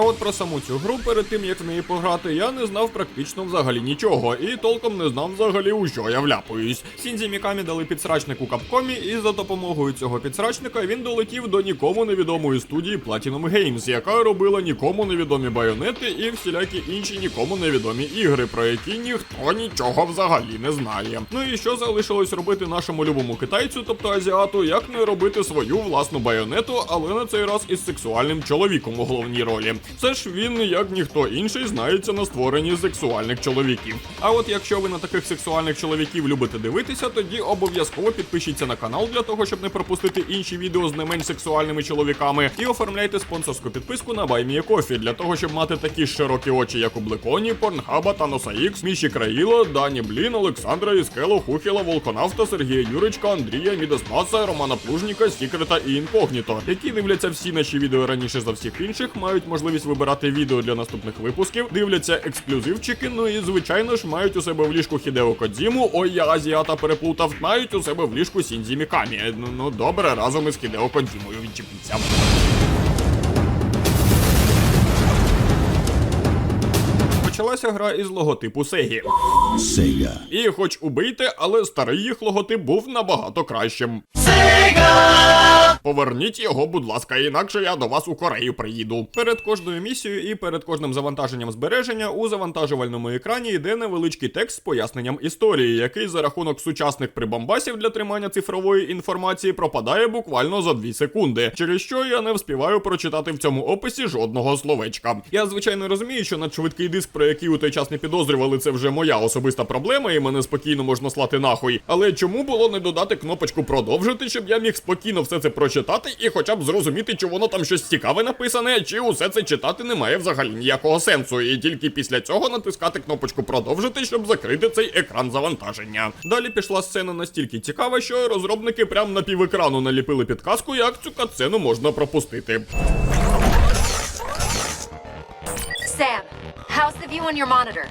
А от про саму цю гру перед тим як в неї пограти, я не знав практично взагалі нічого, і толком не знав взагалі у що я вляпуюсь. Сінзі Мікамі дали підсрачник у капкомі, і за допомогою цього підсрачника він долетів до нікому невідомої студії Platinum Games, яка робила нікому невідомі байонети і всілякі інші нікому невідомі ігри, про які ніхто нічого взагалі не знає. Ну і що залишилось робити нашому любому китайцю, тобто азіату, як не робити свою власну байонету, але на цей раз із сексуальним чоловіком у головній ролі. Це ж він, як ніхто інший, знається на створенні сексуальних чоловіків. А от якщо ви на таких сексуальних чоловіків любите дивитися, тоді обов'язково підпишіться на канал для того, щоб не пропустити інші відео з не менш сексуальними чоловіками, і оформляйте спонсорську підписку на BuyMeACoffee для того, щоб мати такі широкі очі, як у Блеконі, Порнхаба, Таноса Ікс, Міші Країла, Дані Блін, Олександра Іскело, Хухіла, Волконавта, Сергія Юричка, Андрія, Мідеспаса, Романа Плужніка, Сікрета і Інкогніто, які дивляться всі наші відео раніше за всіх інших, мають можливість вибирати відео для наступних випусків, дивляться ексклюзивчики, ну і звичайно ж мають у себе в ліжку Хідео Кодзіму, ой, я азіата переплутав, мають у себе в ліжку Сінзі Мікамі. Ну, ну добре, разом із Хідео Кодзімою відчепіться. Почалася гра із логотипу Сегі. Sega. І хоч убийте, але старий їх логотип був набагато кращим. Поверніть його, будь ласка, інакше я до вас у Корею приїду. Перед кожною місією і перед кожним завантаженням збереження у завантажувальному екрані йде невеличкий текст з поясненням історії, який за рахунок сучасних прибамбасів для тримання цифрової інформації пропадає буквально за 2 секунди, через що я не вспіваю прочитати в цьому описі жодного словечка. Я звичайно розумію, що надшвидкий диск, про який у той час не підозрювали, це вже моя особиста проблема, і мене спокійно можна слати нахуй. Але чому було не додати кнопочку продовжити, щоб я міг спокійно все це прочитати і хоча б зрозуміти, чи воно там щось цікаве написане, чи усе це читати немає взагалі ніякого сенсу, і тільки після цього натискати кнопочку продовжити, щоб закрити цей екран завантаження. Далі пішла сцена настільки цікава, що розробники прямо на півекрану наліпили підказку, як цю катсцену можна пропустити. Sam, how's the view on your monitor?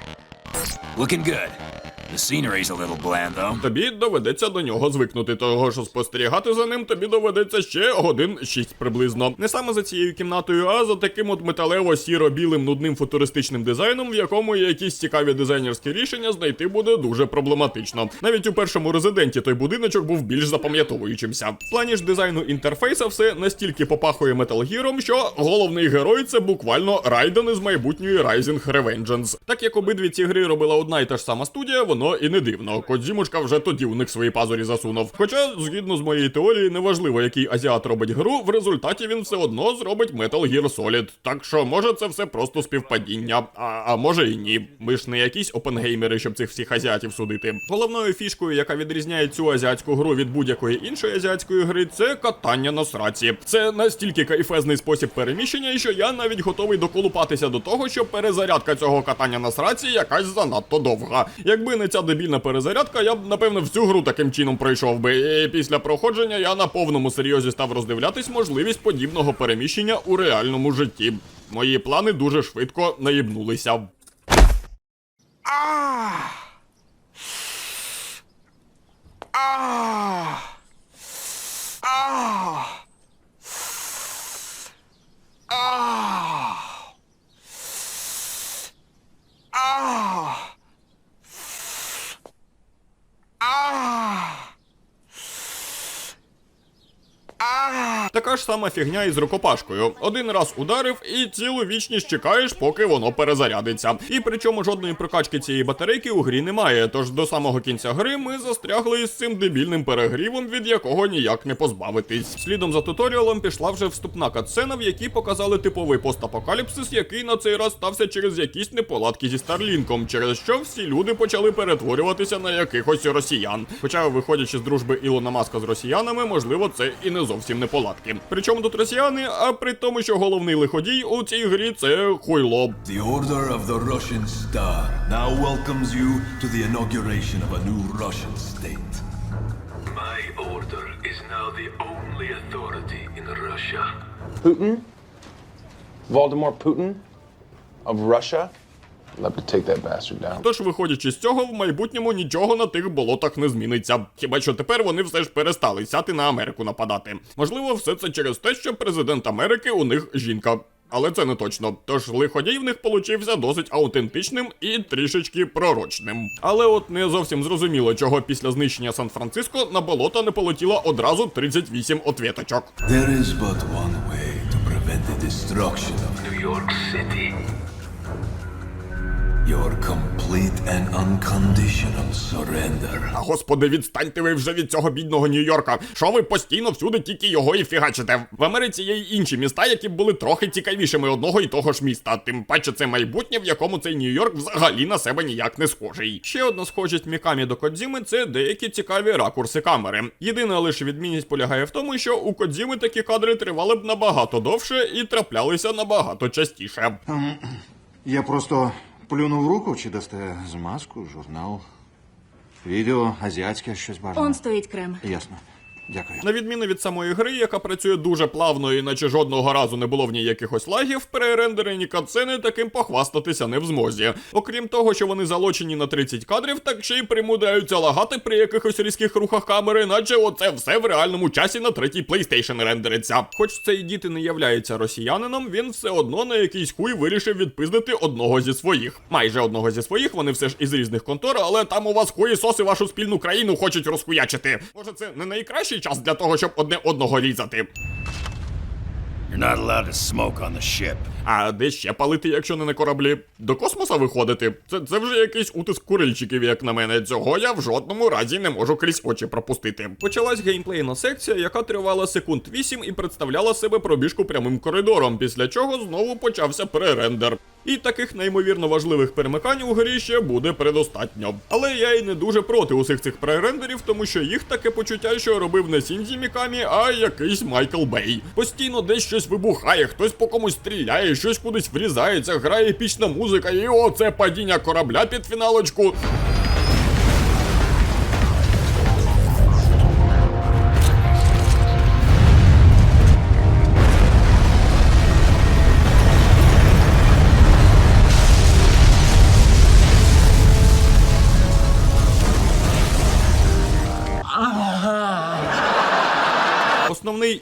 Looking good. The scenery's a little bland, though. Тобі доведеться до нього звикнути, того що спостерігати за ним тобі доведеться ще годин 6 приблизно. Не саме за цією кімнатою, а за таким от металево-сіро-білим нудним футуристичним дизайном, в якому якісь цікаві дизайнерські рішення знайти буде дуже проблематично. Навіть у першому резиденті той будиночок був більш запам'ятовуючимся. В плані ж дизайну інтерфейса все настільки попахує Metal Gear, що головний герой це буквально Райден із майбутньої Rising Revengeance. Так як обидві ці гри робила одна і та ж сама студія, воно і не дивно. Кодзімушка вже тоді у них свої пазурі засунув. Хоча, згідно з моєї теорії, неважливо, який азіат робить гру, в результаті він все одно зробить Metal Gear Solid. Так що, може, це все просто співпадіння. А, а може і ні. Ми ж не якісь опенгеймери, щоб цих всіх азіатів судити. Головною фішкою, яка відрізняє цю азіатську гру від будь-якої іншої азіатської гри, це катання на сраці. Це настільки кайфезний спосіб переміщення, що я навіть готовий доколупатися до того, що перезарядка цього катання на сраці якась занадто довга. Якби не ця дебільна перезарядка, я б напевно всю гру таким чином пройшов би. І після проходження я на повному серйозі став роздивлятись можливість подібного переміщення у реальному житті. Мої плани дуже швидко наїбнулися. Така ж сама фігня із рукопашкою. Один раз ударив і цілу вічність чекаєш, поки воно перезарядиться. І причому жодної прокачки цієї батарейки у грі немає. Тож до самого кінця гри ми застрягли із цим дебільним перегрівом, від якого ніяк не позбавитись. Слідом за туторіалом пішла вже вступна катсцена, в якій показали типовий постапокаліпсис, який на цей раз стався через якісь неполадки зі Старлінком, через що всі люди почали перетворюватися на якихось росіян. Хоча, виходячи з дружби Ілона Маска з росіянами, можливо, це і не зовсім неполадки. Причому тут росіяни, а при тому, що головний лиходій у цій грі це хуйло. The Order of the Russian Star now welcomes you to the inauguration of a new Russian state. My order is now the only authority in Russia. Putin? Valdemar Putin? Of Russia? Тож, виходячи з цього, в майбутньому нічого на тих болотах не зміниться. Хіба що тепер вони все ж перестали сяти на Америку нападати. Можливо, все це через те, що президент Америки у них жінка. Але це не точно. Тож лиходій в них получився досить аутентичним і трішечки пророчним. Але от не зовсім зрозуміло, чого після знищення Сан-Франциско на болото не полетіло одразу 38 ответочок. There is but one way to prevent the destruction of New York City. Your complete and unconditional surrender. А господи, відстаньте ви вже від цього бідного Нью-Йорка. Що ви постійно всюди тільки його і фігачите? В Америці є й інші міста, які були трохи цікавішими одного і того ж міста. Тим паче це майбутнє, в якому цей Нью-Йорк взагалі на себе ніяк не схожий. Ще одна схожість Мікамі до Кодзіми це деякі цікаві ракурси камери. Єдина лише відмінність полягає в тому, що у Кодзіми такі кадри тривали б набагато довше і траплялися набагато частіше. Я просто плюнув руку чи дасте змазку, журнал, відео, азіатське щось бажано. Он стоїть крем. Ясно. Дякую. На відміну від самої гри, яка працює дуже плавно, і наче жодного разу не було в ній якихось лагів, перерендерені катсцени таким похвастатися не в змозі. Окрім того, що вони залочені на 30 кадрів, так ще й примудряються лагати при якихось різких рухах камери, наче оце все в реальному часі на третій PlayStation рендериться. Хоч цей дід і не являється росіянином, він все одно на якийсь хуй вирішив відпиздити одного зі своїх. Майже одного зі своїх, вони все ж із різних контор, але там у вас хуїсоси вашу спільну країну хочуть розхуячити. Може, це не найкращий час для того, щоб одне одного різати. You're not allowed to smoke on the ship. А де ще палити, якщо не на кораблі? До космоса виходити? Це, це вже якийсь утиск курильчиків, як на мене. Цього я в жодному разі не можу крізь очі пропустити. Почалась геймплейна секція, яка тривала секунд 8 і представляла себе пробіжку прямим коридором, після чого знову почався перерендер. І таких неймовірно важливих перемикань у грі ще буде предостатньо. Але я й не дуже проти усіх цих перерендерів, тому що їх таке почуття, що робив не Сінзі Мікамі, а якийсь Майкл Бей. Постійно десь щось вибухає, хтось по комусь стріляє, щось кудись врізається, грає епічна музика, і оце падіння корабля під фіналочку.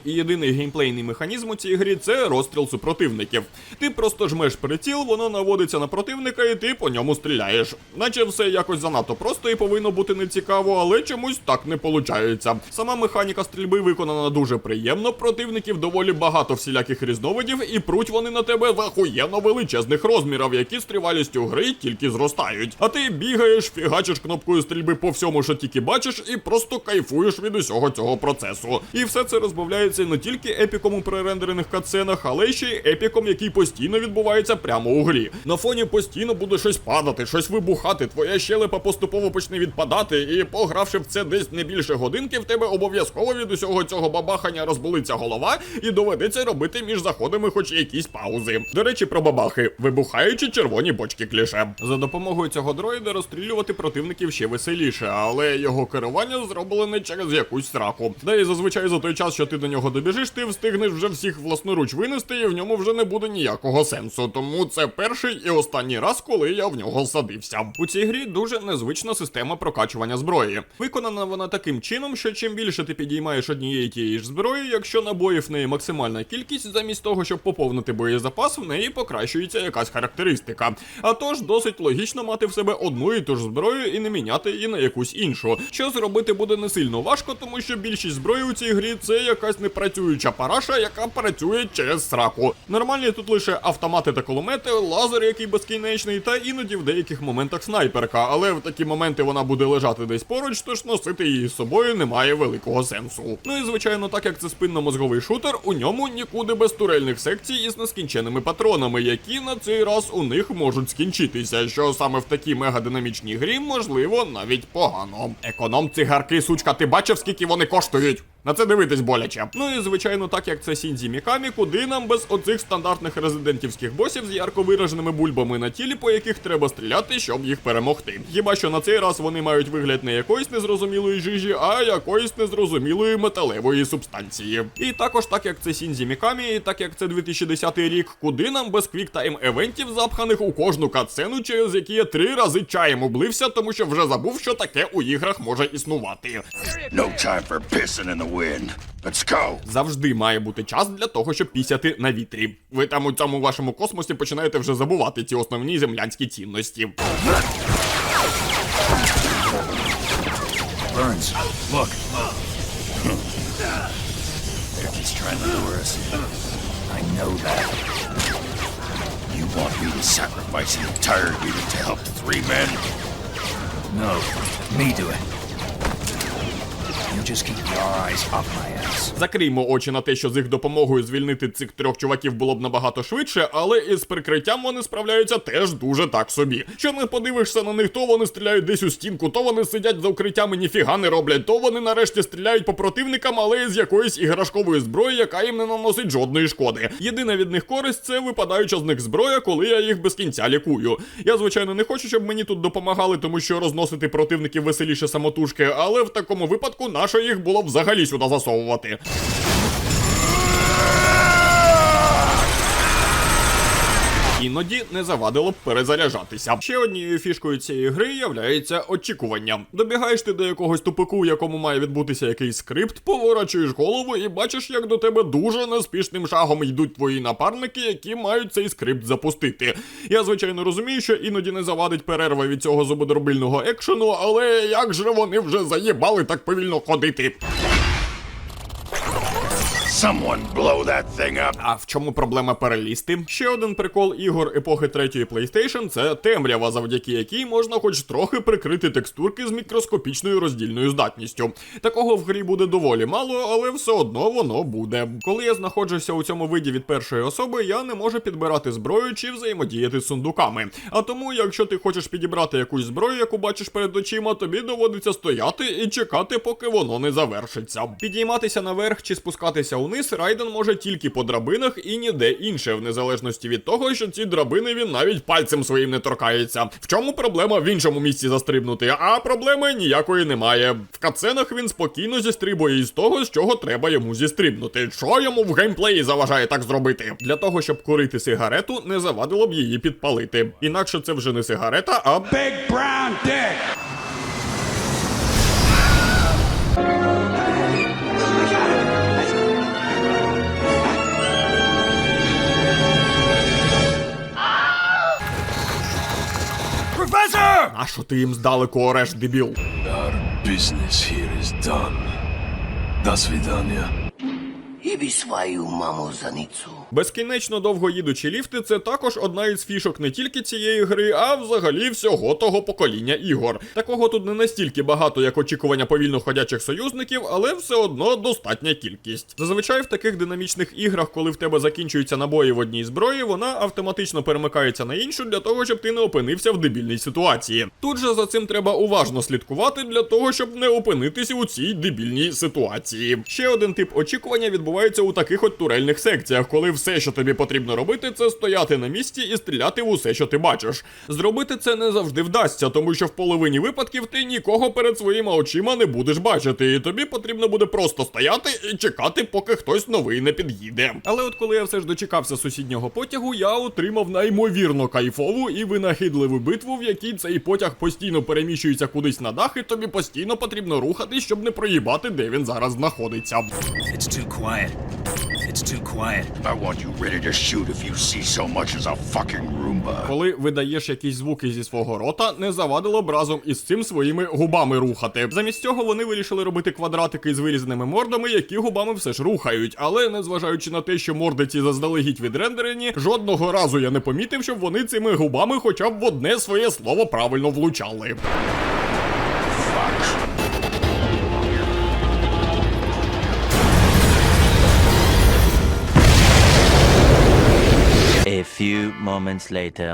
І єдиний геймплейний механізм у цій грі це розстріл супротивників. Ти просто жмеш приціл, воно наводиться на противника, і ти по ньому стріляєш. Наче все якось занадто просто і повинно бути нецікаво, але чомусь так не виходить. Сама механіка стрільби виконана дуже приємно. Противників доволі багато всіляких різновидів, і пруть вони на тебе в ахуєнно величезних розмірів, які з тривалістю гри тільки зростають. А ти бігаєш, фігачиш кнопкою стрільби по всьому, що тільки бачиш, і просто кайфуєш від усього цього процесу. І все це розбавляється не тільки епіком у пререндерених катсценах, але ще й епіком, який постійно відбувається прямо у грі. На фоні постійно буде щось падати, щось вибухати, твоя щелепа поступово почне відпадати, і погравши в це десь не більше годинки, в тебе обов'язково від усього цього бабахання розболиться голова, і доведеться робити між заходами хоч якісь паузи. До речі, про бабахи, вибухаючи червоні бочки кліше. За допомогою цього дроїда розстрілювати противників ще веселіше, але його керування зроблене через якусь сраку. Да і зазвичай за той час, що ти до нього добіжиш, ти встигнеш вже всіх власноруч винести, і в ньому вже не буде ніякого сенсу. Тому це перший і останній раз, коли я в нього садився. У цій грі дуже незвична система прокачування зброї. Виконана вона таким чином, що чим більше ти підіймаєш однієї тієї ж зброї, якщо набоїв неї максимальна кількість, замість того, щоб поповнити боєзапас, в неї покращується якась характеристика. А тож досить логічно мати в себе одну і ту ж зброю і не міняти її на якусь іншу. Що зробити буде не сильно важко, тому що більшість зброї у цій грі це якась непрацююча параша, яка працює через сраку. Нормальні тут лише автомати та кулемети, лазер, який безкінечний, та іноді в деяких моментах снайперка, але в такі моменти вона буде лежати десь поруч, тож носити її з собою немає великого сенсу. Ну і звичайно, так як це спинно-мозговий шутер, у ньому нікуди без турельних секцій із нескінченими патронами, які на цей раз у них можуть скінчитися, що саме в такій мегадинамічній грі можливо навіть погано. Економ цигарки, сучка, ти бачив, скільки вони коштують? На це дивитись боляче. Ну і звичайно, так як це Сінзі Мікамі, куди нам без оцих стандартних резидентівських босів з ярко вираженими бульбами на тілі, по яких треба стріляти, щоб їх перемогти. Хіба що на цей раз вони мають вигляд не якоїсь незрозумілої жижі, а якоїсь незрозумілої металевої субстанції. І також, так як це Сінзі Мікамі, і так як це 2010 рік, куди нам без квіктайм евентів, запханих у кожну катсцену, через які я три рази чаєм облився, тому що вже забув, що таке у іграх може існувати. No time for pissing in the win. Let's go. Завжди має бути час для того, щоб пісяти на вітрі. Ви там у цьому вашому космосі починаєте вже забувати ці основні землянські цінності. Burns, look. Eric's trying to lure us. I know that. You want me to sacrifice an entire unit to help three men? No, me do it. Just keep. Закриймо очі на те, що з їх допомогою звільнити цих трьох чуваків було б набагато швидше, але із прикриттям вони справляються теж дуже так собі. Що не подивишся на них, то вони стріляють десь у стінку, то вони сидять за укриттями, ніфіга не роблять, то вони нарешті стріляють по противникам, але з якоїсь іграшкової зброї, яка їм не наносить жодної шкоди. Єдина від них користь це випадаюча з них зброя, коли я їх без кінця лікую. Я звичайно не хочу, щоб мені тут допомагали, тому що розносити противників веселіше самотужки, але в такому випадку нащо їх було взагалі сюди засовувати. Іноді не завадило б перезаряджатися. Ще однією фішкою цієї гри являється очікування. Добігаєш ти до якогось тупику, в якому має відбутися якийсь скрипт, поворачуєш голову і бачиш, як до тебе дуже неспішним шагом йдуть твої напарники, які мають цей скрипт запустити. Я звичайно розумію, що іноді не завадить перерва від цього зубодробильного екшену, але як же вони вже заєбали так повільно ходити. Someone blow that thing up. А в чому проблема перелізти? Ще один прикол ігор епохи третьої PlayStation – це темрява, завдяки якій можна хоч трохи прикрити текстурки з мікроскопічною роздільною здатністю. Такого в грі буде доволі мало, але все одно воно буде. Коли я знаходжуся у цьому виді від першої особи, я не можу підбирати зброю чи взаємодіяти з сундуками. А тому, якщо ти хочеш підібрати якусь зброю, яку бачиш перед очима, тобі доводиться стояти і чекати, поки воно не завершиться. Підійматися наверх чи спускатися униз Райден може тільки по драбинах і ніде інше, в незалежності від того, що ці драбини він навіть пальцем своїм не торкається. В чому проблема в іншому місці застрибнути? А проблеми ніякої немає. В катсценах він спокійно зістрибує із того, з чого треба йому зістрибнути. Що йому в геймплеї заважає так зробити? Для того, щоб курити сигарету, не завадило б її підпалити. Інакше це вже не сигарета, а Big brown dick. Professor! а що ти їм здалеку ореш, дебіл? Our business here is done. До свидання. І свою маму за ницу. Безкінечно довго їдучі ліфти це також одна із фішок не тільки цієї гри, а взагалі всього того покоління ігор. Такого тут не настільки багато, як очікування повільно ходячих союзників, але все одно достатня кількість. Зазвичай в таких динамічних іграх, коли в тебе закінчуються набої в одній зброї, вона автоматично перемикається на іншу для того, щоб ти не опинився в дебільній ситуації. Тут же за цим треба уважно слідкувати для того, щоб не опинитися у цій дебільній ситуації. Ще один тип очікування відбувається у таких от турельних секціях, коли все, що тобі потрібно робити, це стояти на місці і стріляти в усе, що ти бачиш. Зробити це не завжди вдасться, тому що в половині випадків ти нікого перед своїми очима не будеш бачити, і тобі потрібно буде просто стояти і чекати, поки хтось новий не під'їде. Але от коли я все ж дочекався сусіднього потягу, я отримав неймовірно кайфову і винахідливу битву, в якій цей потяг постійно переміщується кудись на дах, і тобі постійно потрібно рухатись, щоб не проїбати, де він зараз знаходиться. It's too quiet. It's too quiet. I want. Коли видаєш якісь звуки зі свого рота, не завадило б разом із цим своїми губами рухати. Замість цього вони вирішили робити квадратики з вирізаними мордами, які губами все ж рухають. Але незважаючи на те, що морди ці заздалегідь відрендерені, жодного разу я не помітив, щоб вони цими губами хоча б в одне своє слово правильно влучали. Moments later.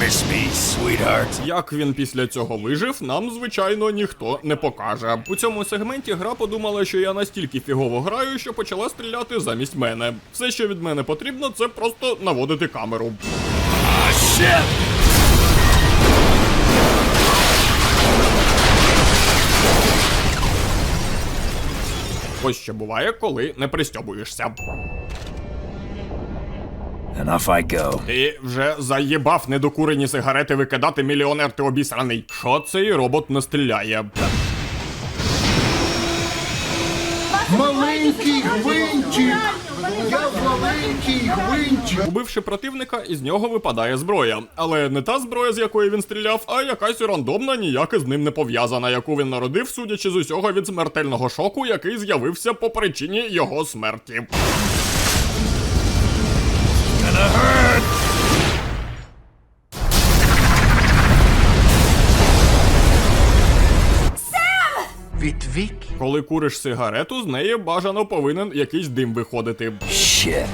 Miss me, sweetheart. Як він після цього вижив, нам звичайно ніхто не покаже. У цьому сегменті гра подумала, що я настільки фігово граю, що почала стріляти замість мене. Все, що від мене потрібно, це просто наводити камеру. Shit! Ось що буває, коли не пристьобуєшся. And off I go. Ти вже заєбав недокурені сигарети викидати мільйонер ти обісраний. Що цей робот не стріляє? маленький гвинтик! Я маленький гвинтик! Убивши противника, із нього випадає зброя. Але не та зброя, з якої він стріляв, а якась рандомна, ніяк з ним не пов'язана, яку він народив, судячи з усього від смертельного шоку, який з'явився по причині його смерті. Від Вікі? Коли куриш сигарету, з неї бажано повинен якийсь дим виходити. Shit.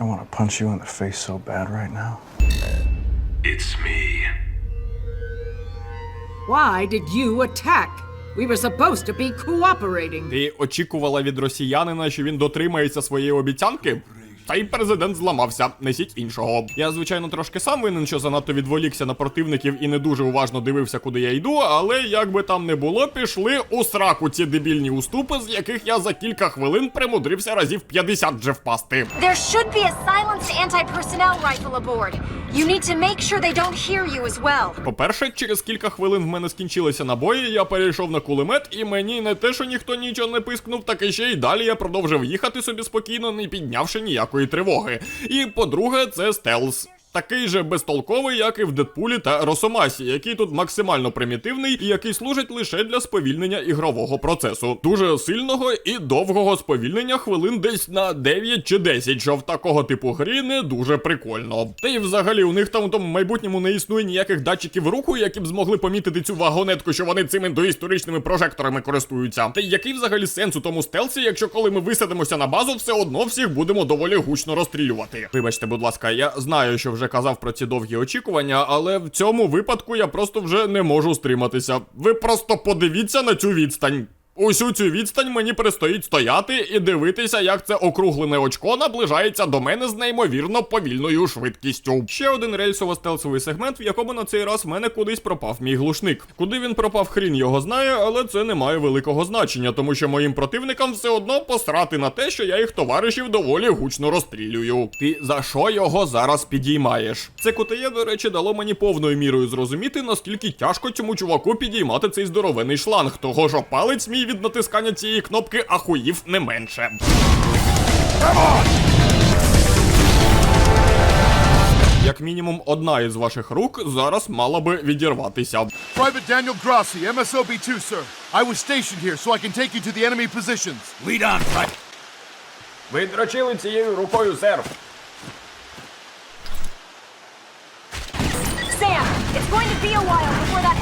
I want to punch you in the face so bad right now. It's me. Why did you attack? We were supposed to be cooperating. Ти очікувала від росіянина, що він дотримається своєї обіцянки? Та й президент зламався, несіть іншого. Я, звичайно, трошки сам винен, що занадто відволікся на противників і не дуже уважно дивився, куди я йду, але як би там не було, пішли у сраку ці дебільні уступи, з яких я за кілька хвилин примудрився разів 50 вже впасти. There should be a silenced anti-personnel rifle aboard. You need to make sure they don't hear you as well. По-перше, через кілька хвилин в мене скінчилися набої, я перейшов на кулемет, і мені не те, що ніхто нічого не пискнув, так і ще й далі я продовжив їхати собі спокійно, не піднявши ніякої тривоги. І по-друге, це стелс. Такий же безтолковий, як і в Дедпулі та Росомасі, який тут максимально примітивний і який служить лише для сповільнення ігрового процесу. Дуже сильного і довгого сповільнення хвилин десь на 9 чи 10, що в такого типу грі не дуже прикольно. Та й взагалі у них там у тому майбутньому не існує ніяких датчиків руху, які б змогли помітити цю вагонетку, що вони цими доісторичними прожекторами користуються. Та й який взагалі сенс у тому стелсі, якщо коли ми висадимося на базу, все одно всіх будемо доволі гучно розстрілювати. Вибачте, будь ласка, я знаю, що вже казав про ці довгі очікування, але в цьому випадку я просто вже не можу стриматися. Ви просто подивіться на цю відстань. Усю цю відстань мені предстоїть стояти і дивитися, як це округлене очко наближається до мене з неймовірно повільною швидкістю. Ще один рельсово-стелсовий сегмент, в якому на цей раз в мене кудись пропав мій глушник. Куди він пропав, хрін його знає, але це не має великого значення, тому що моїм противникам все одно посрати на те, що я їх товаришів доволі гучно розстрілюю. Ти за що його зараз підіймаєш? Це кутеє, до речі, дало мені повною мірою зрозуміти, наскільки тяжко цьому чуваку підіймати цей здоровений шланг, того що палець мій від натискання цієї кнопки ахуїв не менше. Як мінімум, одна із ваших рук зараз мала би відірватися. Private Daniel Grassi, MSOB-2, sir. I was stationed here so I can take you to the enemy positions. Lead on, Private. Ви дрочили цією рукою, сер. Sam, it's going to be a while before that.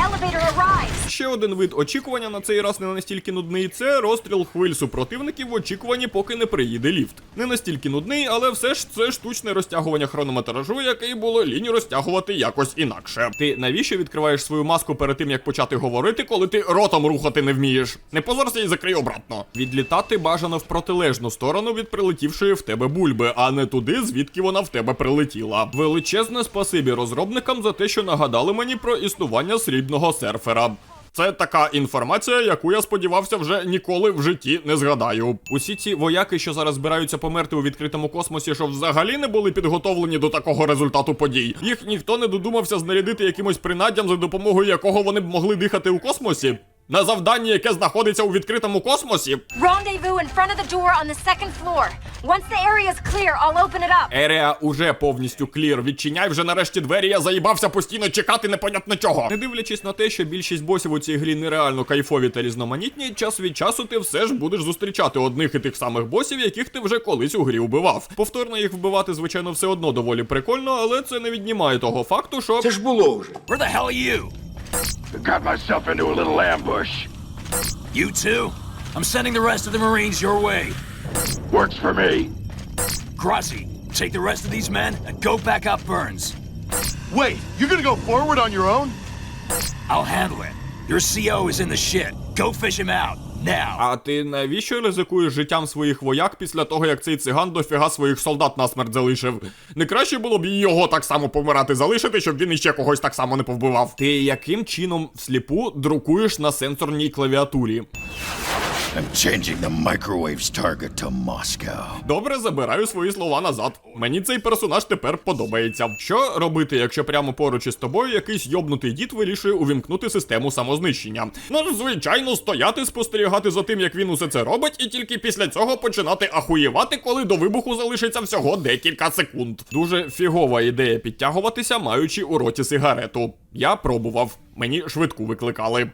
Ще один вид очікування на цей раз не настільки нудний. Це розстріл хвиль супротивників в очікуванні, поки не приїде ліфт. Не настільки нудний, але все ж це штучне розтягування хронометражу, який було лінь розтягувати якось інакше. Ти навіщо відкриваєш свою маску перед тим, як почати говорити, коли ти ротом рухати не вмієш? Не позорся і закрий обратно. Відлітати бажано в протилежну сторону від прилетівшої в тебе бульби, а не туди, звідки вона в тебе прилетіла. Величезне спасибі розробникам за те, що нагадали мені про існування срібного серфера. Це така інформація, яку я сподівався вже ніколи в житті не згадаю. Усі ці вояки, що зараз збираються померти у відкритому космосі, що взагалі не були підготовлені до такого результату подій. Їх ніхто не додумався знарядити якимось принаддям, за допомогою якого вони б могли дихати у космосі. На завданні, яке знаходиться у відкритому космосі. Rendezvous in front of the. Once the area's clear, I'll open it up. Ерія уже повністю клір. Відчиняй вже нарешті двері, я заїбався постійно чекати непонятно чого. Не дивлячись на те, що більшість босів у цій грі нереально кайфові та різноманітні, час від часу ти все ж будеш зустрічати одних і тих самих босів, яких ти вже колись у грі вбивав. Повторно їх вбивати, звичайно, все одно доволі прикольно, але це не віднімає того факту, що Це ж було вже. Where the hell are you? Got myself into a little ambush. You too? I'm sending the rest of the Marines your way. Works for me. Grassi, take the rest of these men and go back up Burns. Wait, you're gonna go forward on your own? I'll handle it. Your CO is in the shit. Go fish him out. Now. А ти навіщо ризикуєш життям своїх вояк після того, як цей циган дофіга своїх солдат насмерть залишив? Не краще було б і його так само помирати залишити, щоб він іще когось так само не повбивав. Ти яким чином всліпу друкуєш на сенсорній клавіатурі? I'm. Добре, забираю свої слова назад. Мені цей персонаж тепер подобається. Що робити, якщо прямо поруч із тобою якийсь йобнутий дід вирішує увімкнути систему самознищення? Ну, звичайно, стояти, спостерігати за тим, як він усе це робить, і тільки після цього починати ахуєвати, коли до вибуху залишиться всього декілька секунд. Дуже фігова ідея підтягуватися, маючи у роті сигарету. Я пробував. Мені швидку викликали.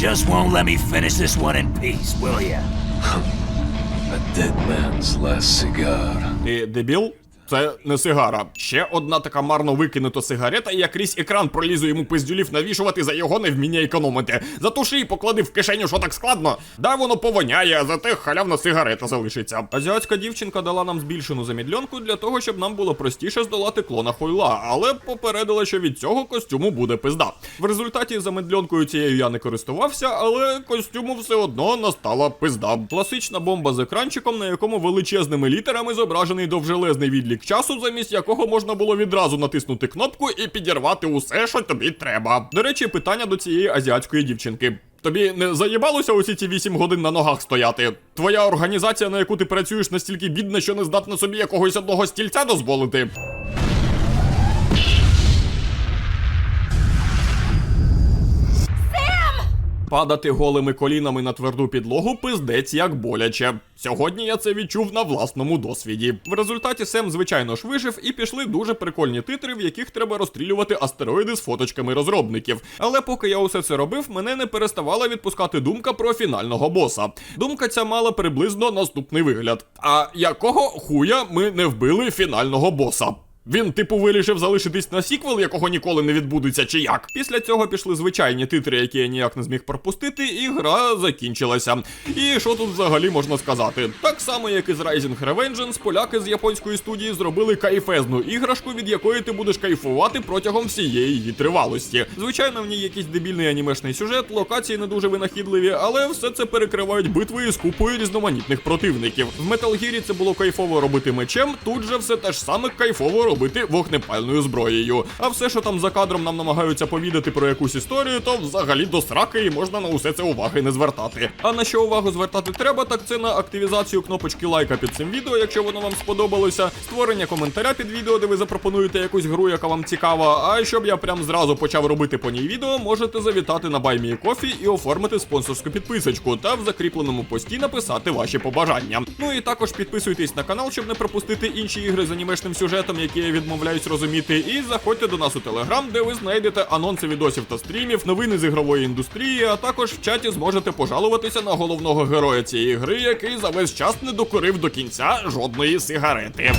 Just won't let me finish this one in peace, will ya? A dead man's last cigar. Ти дебіл? Це не сигара. Ще одна така марно викинута сигарета, і я крізь екран пролізу йому пиздюлів навішувати за його невміння економити. Затуши і поклади в кишеню, що так складно. Да, воно повоняє, а зате халявна сигарета залишиться. Азіатська дівчинка дала нам збільшену замідльонку для того, щоб нам було простіше здолати клона Хойла, але попередила, що від цього костюму буде пизда. В результаті замедльонкою цією я не користувався, але костюму все одно настала пизда. Класична бомба з екранчиком, на якому величезними літерами зображений довжелезний відлік часу, замість якого можна було відразу натиснути кнопку і підірвати усе, що тобі треба. До речі, питання до цієї азіатської дівчинки. Тобі не заїбалося усі ці 8 годин на ногах стояти? Твоя організація, на яку ти працюєш, настільки бідна, що не здатна собі якогось одного стільця дозволити. Падати голими колінами на тверду підлогу пиздець як боляче. Сьогодні я це відчув на власному досвіді. В результаті Сем, звичайно ж, вижив і пішли дуже прикольні титри, в яких треба розстрілювати астероїди з фоточками розробників. Але поки я усе це робив, мене не переставала відпускати думка про фінального боса. Думка ця мала приблизно наступний вигляд. А якого хуя ми не вбили фінального боса? Він, типу, вирішив залишитись на сіквел, якого ніколи не відбудеться, чи як. Після цього пішли звичайні титри, які я ніяк не зміг пропустити, і гра закінчилася. І що тут взагалі можна сказати? Так само, як і з Rising Revengeance, поляки з японської студії зробили кайфезну іграшку, від якої ти будеш кайфувати протягом всієї її тривалості. Звичайно, в ній якийсь дебільний анімешний сюжет, локації не дуже винахідливі, але все це перекривають битви із купою різноманітних противників. В Metal Gear це було кайфово робити мечем, тут же все те ж саме кайфово робити вогнепальною зброєю. А все, що там за кадром нам намагаються повідати про якусь історію, то взагалі до сраки і можна на усе це уваги не звертати. А на що увагу звертати треба, так це на активізацію кнопочки лайка під цим відео, якщо воно вам сподобалося, створення коментаря під відео, де ви запропонуєте якусь гру, яка вам цікава. А щоб я прям зразу почав робити по ній відео, можете завітати на BuyMeCoffee і оформити спонсорську підписочку, та в закріпленому пості написати ваші побажання. Ну і також підписуйтесь на канал, щоб не пропустити інші ігри з анімешним сюжетом, які я відмовляюсь розуміти. І заходьте до нас у телеграм, де ви знайдете анонси відосів та стрімів, новини з ігрової індустрії, а також в чаті зможете пожалуватися на головного героя цієї гри, який за весь час не докурив до кінця жодної сигарети.